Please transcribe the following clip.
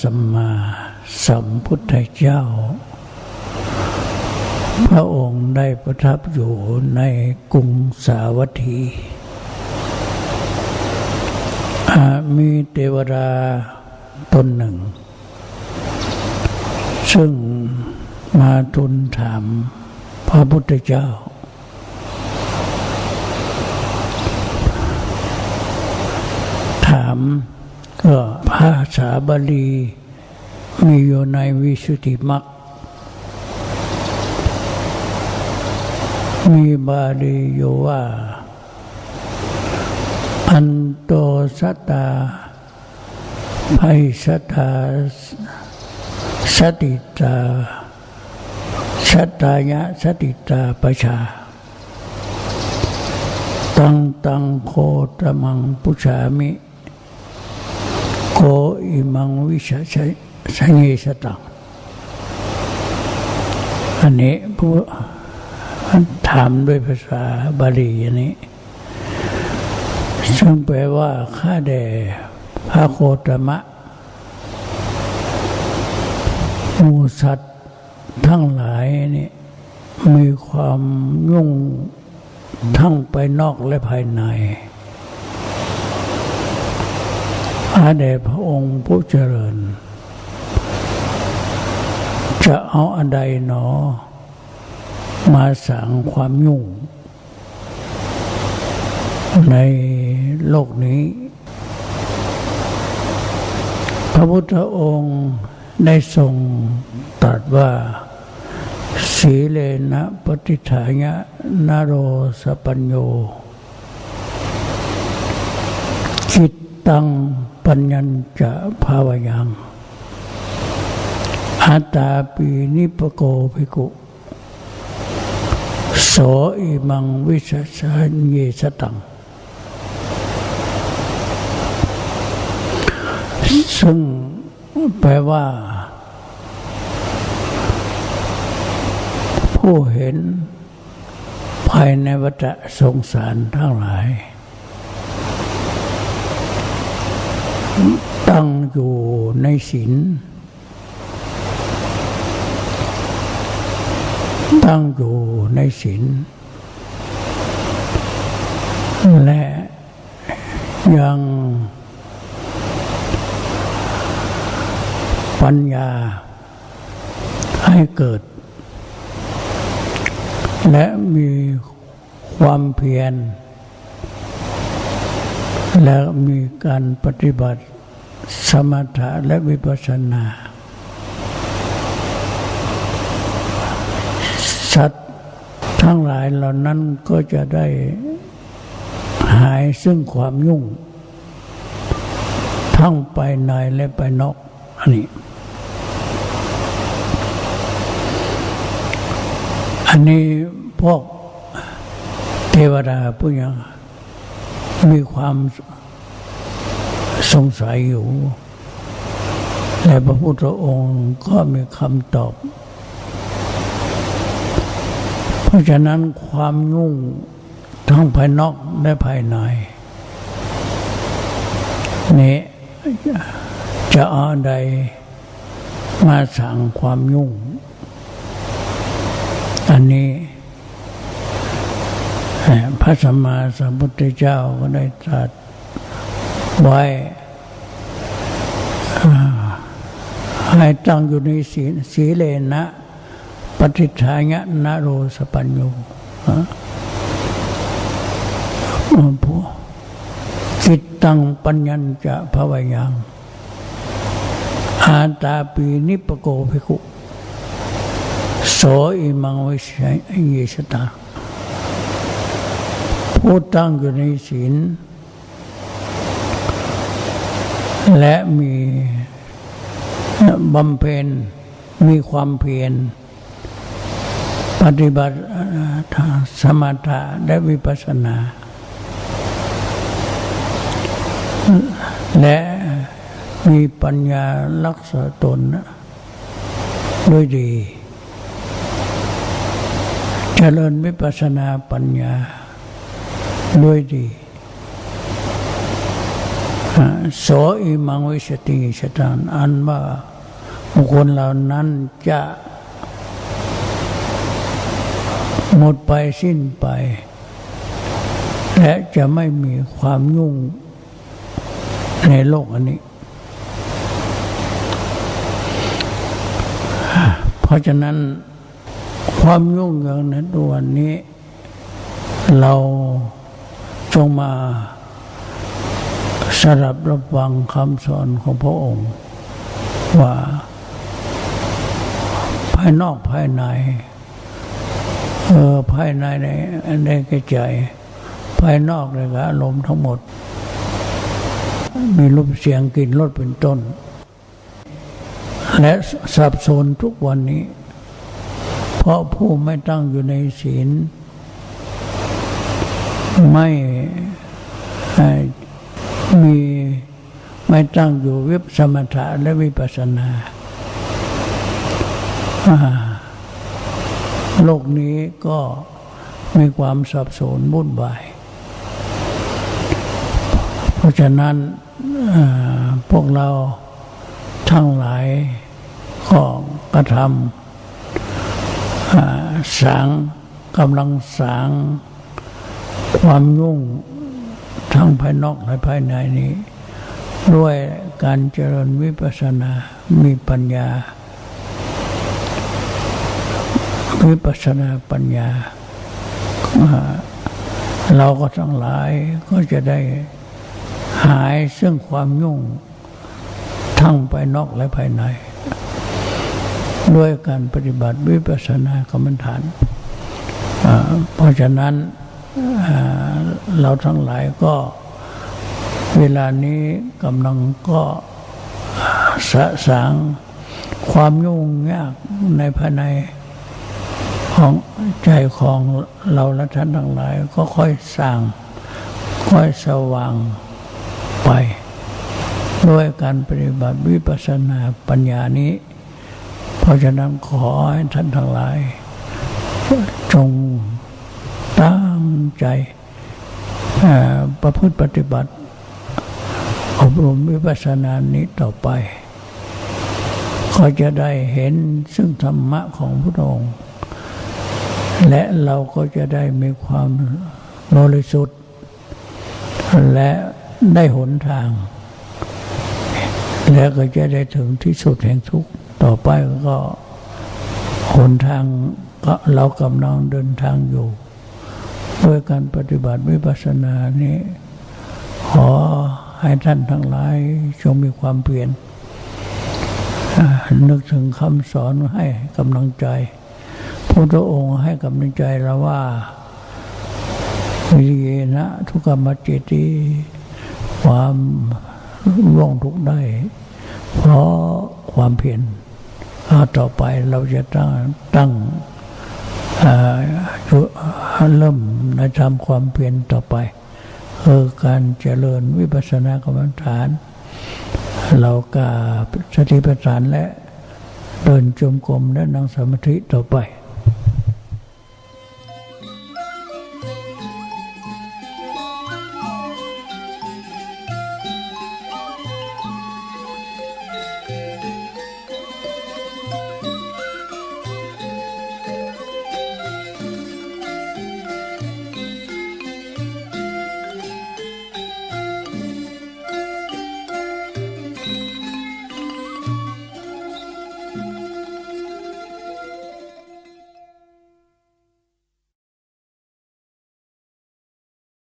สัมมาสัมพุทธเจ้า พระองค์ได้ประทับอยู่ในกรุงสาวัตถีมีเทวดาตนหนึ่ง ซึ่งมาทูลถามพระพุทธเจ้า ถาม ก็ภาษาบาลีมีอยู่ในวิสุทธิมรรคมีบาลีอยู่ว่า อันโตสตตาภัยสตาสติตาสตายะสติตาประชา ตังตังโคตมังปุชามิ โกอิมังวิชาชัยสังเยสตังอันนี้ผู้ถามด้วยภาษาบาลีอันนี้ ซึ่งแปลว่าข้าแด่พระโคตมะมูสัตว์ทั้งหลายนี่มีความยุ่งทั้งไปนอกและภายใน อาเดชพระองค์ผู้เจริญ จะเอาอันใดหนอ มาสั่งความยุ่ง ในโลกนี้ พระพุทธองค์ได้ทรงตรัสว่า สีเลนะปฏิฐายะนโรสปัญโย จิตตัง ปัญญจะภาวยังอาตาปีนิปโกภิกุโสอิมังวิสัสสัญเยสตัง ซึ่งแปลว่า ผู้เห็นภายในวัฏสงสารทั้งหลาย ตั้งอยู่ในศีลตั้งอยู่ในศีลและยังปัญญาให้เกิด และมีความเพียร และมีการปฏิบัติสมถะและวิปัสสนาสัตว์ทั้งหลายเหล่านั้นก็จะได้หายซึ่งความยุ่ง ทั้งไปในและไปนอกอันนี้ อันนี้พวกเทวดาผู้ยัง มีความสงสัยอยู่และพระพุทธองค์ก็มีคำตอบ เพราะฉะนั้นความยุ่งทั้งภายนอกและภายในนี่จะเอาใดมาสั่งความยุ่ง อันนี้ พระสัมมาสัมพุทธเจ้าก็ได้ตรัสไว้ให้ตั้งอยู่ในศีลสีเลนะ ปฏิทายะนโรสปัญโยผู้จิตตังปัญญจะภวยังอาตาปีนิปโกภิกุโสอิมังวิชัยเยสตา ผู้ตั้งอยู่ในศีลและมีบำเพ็ญมีความเพียรปฏิบัติทางสมถะและวิปัสสนา และมีปัญญารักษาตนด้วยดี เจริญวิปัสสนาปัญญา ด้วยดีอ่าโสอิมังวิสติชตานอันว่าบุคคลเหล่านั้นจะหมดไปสิ้นไป และจะไม่มีความยุ่งในโลกอันนี้ เพราะฉะนั้นความยุ่งอย่างนั้นวันนี้ เรา จงมาสดับรับฟังคำสอนของพระองค์ ว่า ภายนอกภายในเออภายในในในกระใจ ภายนอกเลยก็อารมณ์ทั้งหมด มีรูปเสียงกลิ่นรสเป็นต้น และสับสนทุกวันนี้ เพราะผู้ไม่ตั้งอยู่ในศีล ไม่มีไม่ตั้งอยู่วิปสมถะและวิปัสสนา โลกนี้ก็มีความสับสนวุ่นวาย เพราะฉะนั้นพวกเราทั้งหลายก็กระทำสางกำลังสาง ความยุ่งทั้งภายนอกและภายในนี้ ด้วยการเจริญวิปัสสนา มีปัญญา วิปัสสนาปัญญา เราก็ทั้งหลายก็จะได้หายซึ่งความยุ่ง ทั้งภายนอกและภายใน ด้วยการปฏิบัติวิปัสสนากรรมฐาน เพราะฉะนั้น เราทั้งหลายก็เวลานี้กำลังก็สะสางความยุ่งยากในภายในของใจของเราและท่านทั้งหลาย ก็ค่อยสร้าง ค่อยสว่างไป ด้วยการปฏิบัติวิปัสสนาปัญญานี้ เพราะฉะนั้นขอให้ท่านทั้งหลาย จง ตั้งใจประพฤติปฏิบัติ อบรมวิปัสสนานี้ต่อไป ก็จะได้เห็นซึ่งธรรมะของพระองค์ และเราก็จะได้มีความบริสุทธิ์ และได้หนทาง และก็จะได้ถึงที่สุดแห่งทุกข์ต่อไปก็หนทางก็เรากำลังเดินทางอยู่ ด้วยการปฏิบัติวิปัสสนานี้ ขอให้ท่านทั้งหลายจงมีความเปลี่ยน นึกถึงคำสอนให้กำลังใจพระพุทธองค์ให้กำลังใจเราว่าวิเยนะทุกขมัจเจติความร่วงทุกได้ เพราะความเพียรต่อไปเราจะตั้งตั้ง เริ่มนะทำความเพียรต่อไปคือการเจริญวิปัสสนากรรมฐาน เรากาสติปัฏฐานและเดินจมกรมและนั่งสมาธิต่อไป